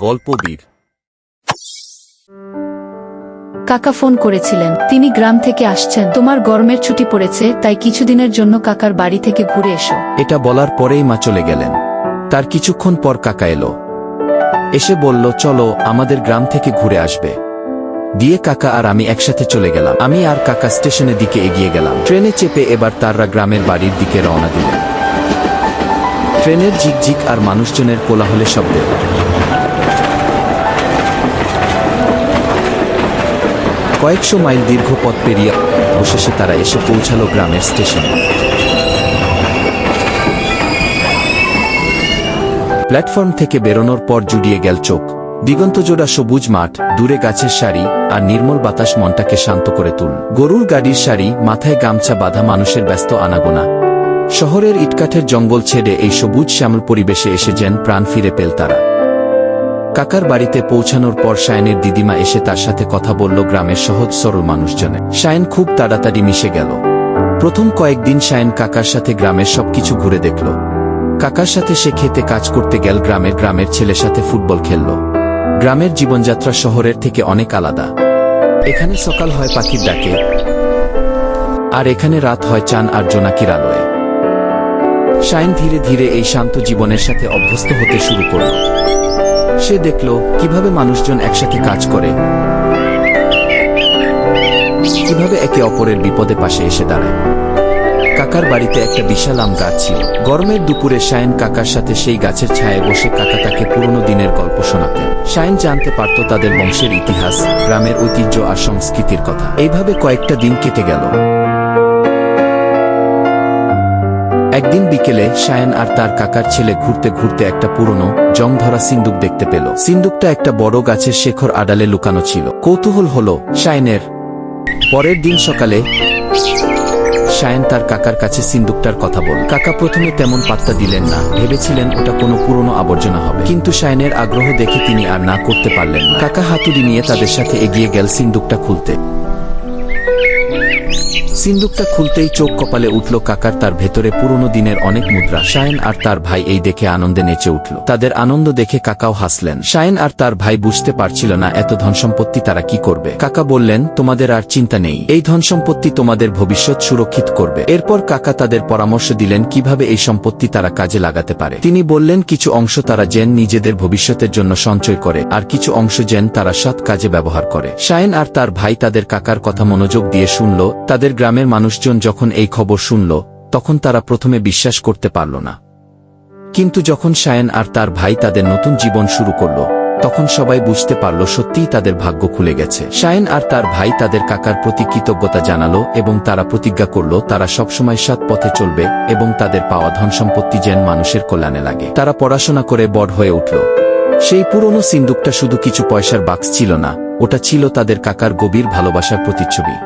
গল্প বীর কাকা ফোন করেছিলেন তিনি গ্রাম থেকে আসছেন তোমার গরমের ছুটি পড়েছে তাই কিছুদিনের জন্য কাকার বাড়ি থেকে ঘুরে এসো। এটা বলার পরেই মা চলে গেলেন। তার কিছুক্ষণ পর কাকা এলো। এসে বলল চলো আমাদের গ্রাম থেকে ঘুরে আসবে। দিয়ে কাকা আর আমি একসাথে চলে গেলাম। আমি আর কাকা স্টেশনের দিকে এগিয়ে গেলাম। ট্রেনে চেপে এবার তাররা গ্রামের বাড়ির দিকে রওনা দিলেন। ট্রেনের ঝিকঝিক আর মানুষজনের কোলাহলে শব্দে। কয়েকশো মাইল দীর্ঘ পথ পেরিয়ে অবশেষে তারা এসে পৌঁছালো গ্রামের স্টেশনে। প্ল্যাটফর্ম থেকে বেরোনোর পর জুড়িয়ে গেল চোখ। দিগন্তজোড়া সবুজ মাঠ, দূরে গাছের সারি আর নির্মল বাতাস মনটাকে শান্ত করে তুল। গরুর গাড়ির সারি, মাথায় গামছা বাঁধা মানুষের ব্যস্ত আনাগোনা। শহরের ইটকাঠের জঙ্গল ছেড়ে এই সবুজ শ্যামল পরিবেশে এসে যেন প্রাণ ফিরে পেল তারা। কাকার বাড়িতে পৌঁছানোর পর শায়নের দিদিমা এসে তার সাথে কথা বলল গ্রামের সহজ সরল মানুষজনে। শায়ন খুব তাড়াতাড়ি মিশে গেল। প্রথম কয়েকদিন শায়ন কাকার সাথে গ্রামের সবকিছু ঘুরে দেখল। কাকার সাথে সে খেতে কাজ করতে গেল, গ্রামের গ্রামের ছেলের সাথে ফুটবল খেলল। গ্রামের জীবনযাত্রা শহরের থেকে অনেক আলাদা। এখানে সকাল হয় পাখির ডাকে, আর এখানে রাত হয় চান আর জোনাকির আলোয়। শায়ন ধীরে ধীরে এই শান্ত জীবনের সাথে অভ্যস্ত হতে শুরু করল। সে দেখল কীভাবে মানুষজন একসাথে কাজ করে। কীভাবে একে অপরের বিপদে পাশে এসে দাঁড়ায়। কাকার বাড়িতে একটা বিশাল আম গাছ ছিল। গরমের দুপুরে শায়ন কাকার সাথে সেই গাছের ছায়ায় বসে কাকা তাকে পুরনো দিনের গল্প শোনাতেন। শায়ন জানতে পারত তাদের বংশের ইতিহাস, গ্রামের ঐতিহ্য আর সংস্কৃতির কথা। এইভাবে কয়েকটা দিন কেটে গেল। একদিন বিকেলে শায়ন আর তার কাকার ছেলে ঘুরতে ঘুরতে একটা পুরনো জং ধরা সিন্দুক দেখতে পেল। সিন্দুকটা একটা বড় গাছের শেখর আড়ালে লুকানো ছিল। কৌতূহল হল শায়নের। পরের দিন সকালে শায়ন তার কাকার কাছে সিন্দুকটার কথা বল কাকা প্রথমে তেমন পাত্তা দিলেন না। ভেবেছিলেন ওটা কোনো পুরনো আবর্জনা হবে। কিন্তু শায়নের আগ্রহ দেখে তিনি আর না করতে পারলেন কাকা হাতুড়ি নিয়ে তাদের সাথে এগিয়ে গেল সিন্দুকটা খুলতে। সিন্দুকটা খুলতেই চোখ কপালে উঠল কাকার তার ভেতরে পুরনো দিনের অনেক মুদ্রা। শায়ন আর তার ভাই এই দেখে আনন্দে নেচে উঠল। তাদের আনন্দ দেখে কাকাও হাসলেন। শায়ন আর তার ভাই বুঝতে পারছিল না এত ধনসম্পত্তি তারা কি করবে। কাকা বললেন, তোমাদের আর চিন্তা নেই। এই ধনসম্পত্তি তোমাদের ভবিষ্যৎ সুরক্ষিত করবে। এরপর কাকা তাদের পরামর্শ দিলেন, কীভাবে এই সম্পত্তি তারা কাজে লাগাতে পারে? তিনি বললেন, কিছু অংশ তারা যেন নিজেদের ভবিষ্যতের জন্য সঞ্চয় করে, আর কিছু অংশ যেন তারা সৎ কাজে ব্যবহার করে। শায়ন আর তার ভাই তাদের কাকার কথা মনোযোগ দিয়ে শুনল, তাদের গ্রামের মানুষজন যখন এই খবর শুনল, তখন তারা প্রথমে বিশ্বাস করতে পারল না। কিন্তু যখন শায়ন আর তার ভাই তাদের নতুন জীবন শুরু করল, তখন সবাই বুঝতে পারল সত্যিই তাদের ভাগ্য খুলে গেছে। শায়ন আর তার ভাই তাদের কাকার প্রতি কৃতজ্ঞতা জানালো এবং তারা প্রতিজ্ঞা করল, তারা সবসময় সৎ পথে চলবে এবং তাদের পাওয়া ধন সম্পত্তি যেন মানুষের কল্যাণে লাগে। তারা পড়াশোনা করে বড় হয়ে উঠল। সেই পুরনো সিন্দুকটা শুধু কিছু পয়সার বাক্স ছিল না, ওটা ছিল তাদের কাকার গভীর ভালোবাসার প্রতিচ্ছবি।